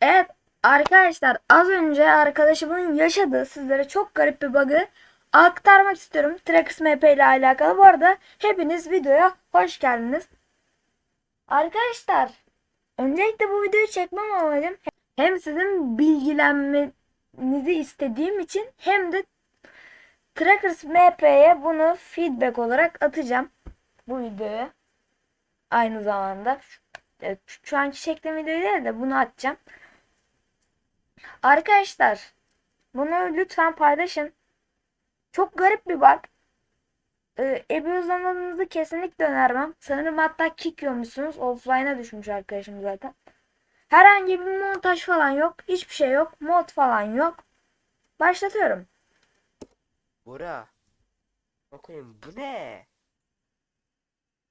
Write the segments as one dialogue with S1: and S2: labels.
S1: Evet arkadaşlar az önce arkadaşımın yaşadığı sizlere çok garip bir bug'ı aktarmak istiyorum. Trax MP ile alakalı. Bu arada hepiniz videoya hoş geldiniz. Arkadaşlar öncelikle bu videoyu çekmem amacım hem sizin bilgilenmenizi istediğim için hem de Trackers MP'ye bunu feedback olarak atacağım. Bu videoyu. Aynı zamanda. Evet, şu anki şeklim videoyu değil de bunu atacağım. Arkadaşlar bunu lütfen paylaşın. Çok garip bir bak. Ee, Ebi uzanmanızı kesinlikle önermem. Sanırım hatta kick yiyormuşsunuz. Offline'a düşmüş arkadaşım zaten. Herhangi bir montaj falan yok. Hiçbir şey yok. Mod falan yok. Başlatıyorum.
S2: Bora. Bakayım bu ne?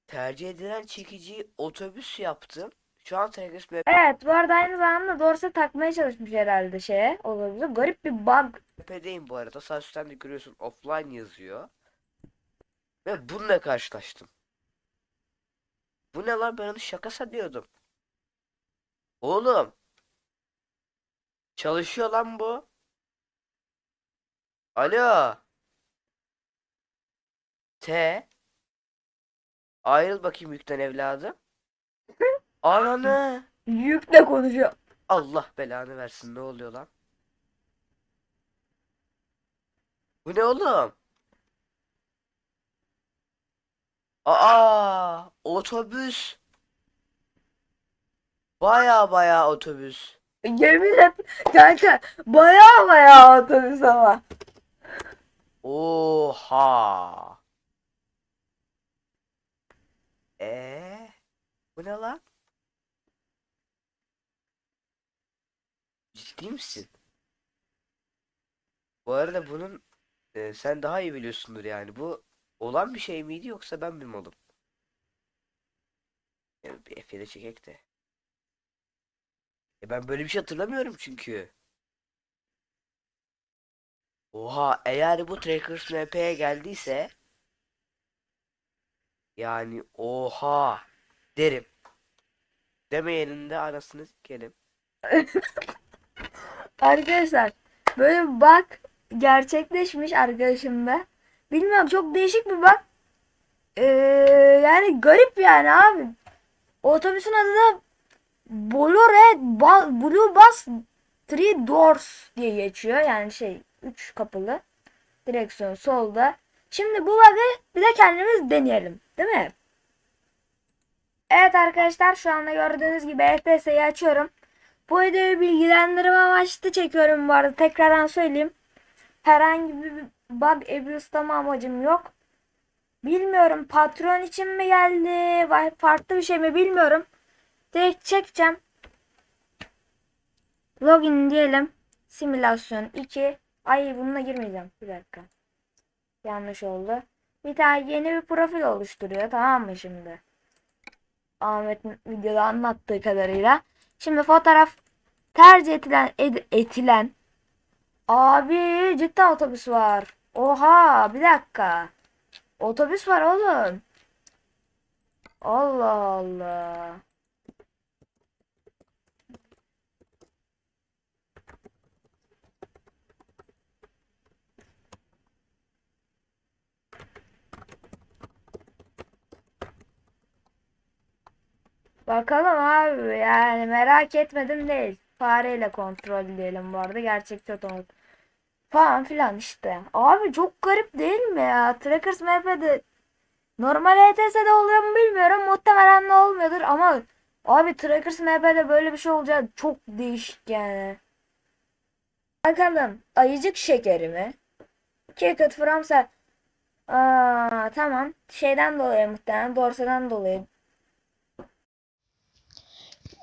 S2: Tercih edilen çekici otobüs yaptım. Şu an Tragus
S1: Evet bu arada aynı zamanda Dorse takmaya çalışmış herhalde şeye. Olabilir. Garip bir bug.
S2: MP'deyim bu arada. Sağ üstten de görüyorsun offline yazıyor. Ve bununla karşılaştım. Bu ne lan ben onu şaka sanıyordum. Oğlum. Çalışıyor lan bu. Alo. T. Ayrıl bakayım yükten evladım. Ananı.
S1: Yükle konuşuyor.
S2: Allah belanı versin ne oluyor lan? Bu ne oğlum? Aa, otobüs. Baya baya otobüs.
S1: Yemin et kanka baya baya otobüs ama.
S2: Oha. Ee, bu ne lan? Ciddi misin? Bu arada bunun e, sen daha iyi biliyorsundur yani. Bu olan bir şey miydi yoksa ben mi malım? Ya bir F'de çekek de. E ben böyle bir şey hatırlamıyorum çünkü. Oha eğer bu Trackers MP'ye geldiyse yani oha derim. Demeyenin de arasını sikerim.
S1: Arkadaşlar böyle bir bug gerçekleşmiş arkadaşımda. Bilmiyorum çok değişik bir bug. Ee, yani garip yani abi. Otobüsün adı da Bolore Ba- Blue Bus Three Doors diye geçiyor. Yani şey 3 kapılı. Direksiyon solda. Şimdi bu bug'ı bir de kendimiz deneyelim. Değil mi? Evet arkadaşlar şu anda gördüğünüz gibi ETS'yi açıyorum. Bu videoyu bilgilendirme amaçlı çekiyorum bu arada. Tekrardan söyleyeyim. Herhangi bir bug abuse'lama amacım yok. Bilmiyorum patron için mi geldi, farklı bir şey mi bilmiyorum. Direkt çekeceğim. Login diyelim. Simülasyon 2. Ay bununla girmeyeceğim. Bir dakika. Yanlış oldu. Bir tane yeni bir profil oluşturuyor. Tamam mı şimdi? Ahmet'in videoda anlattığı kadarıyla. Şimdi fotoğraf tercih edilen ed- etilen Abi cidden otobüs var. Oha bir dakika. Otobüs var oğlum. Allah Allah. Bakalım abi yani merak etmedim değil. Fareyle kontrol diyelim bu arada. Gerçekçi otomatik. Falan filan işte. Abi çok garip değil mi ya? Trackers MP'de normal ETS'de oluyor mu bilmiyorum. Muhtemelen de olmuyordur ama abi Trackers MP'de böyle bir şey olacak çok değişik yani. Bakalım ayıcık şekeri mi? Cricket Fransa. Aa, tamam. Şeyden dolayı muhtemelen dorsadan dolayı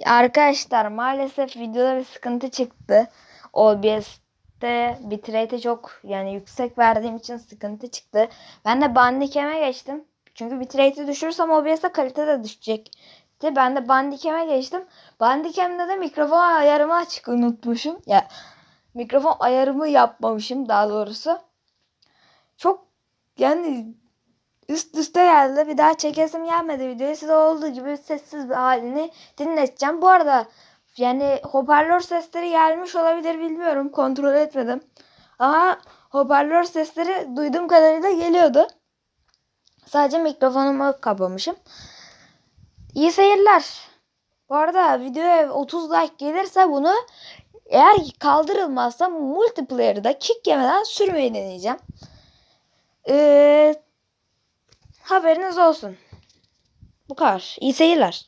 S1: Arkadaşlar maalesef videoda bir sıkıntı çıktı. OBS'te bitrate'i çok yani yüksek verdiğim için sıkıntı çıktı. Ben de Bandicam'e geçtim. Çünkü bitrate'i düşürürsem OBS'te kalite de düşecekti. Ben de Bandicam'e geçtim. Bandicam'de de mikrofon ayarımı açık unutmuşum. Ya mikrofon ayarımı yapmamışım daha doğrusu. Çok yani üst üste geldi. Bir daha çekesim gelmedi videoyu. Size olduğu gibi sessiz bir halini dinleteceğim. Bu arada yani hoparlör sesleri gelmiş olabilir bilmiyorum. Kontrol etmedim. Ama hoparlör sesleri duyduğum kadarıyla geliyordu. Sadece mikrofonumu kapamışım. İyi seyirler. Bu arada videoya 30 like gelirse bunu eğer kaldırılmazsa multiplayer'da kick yemeden sürmeyi deneyeceğim. Ee, haberiniz olsun. Bu kadar. İyi seyirler.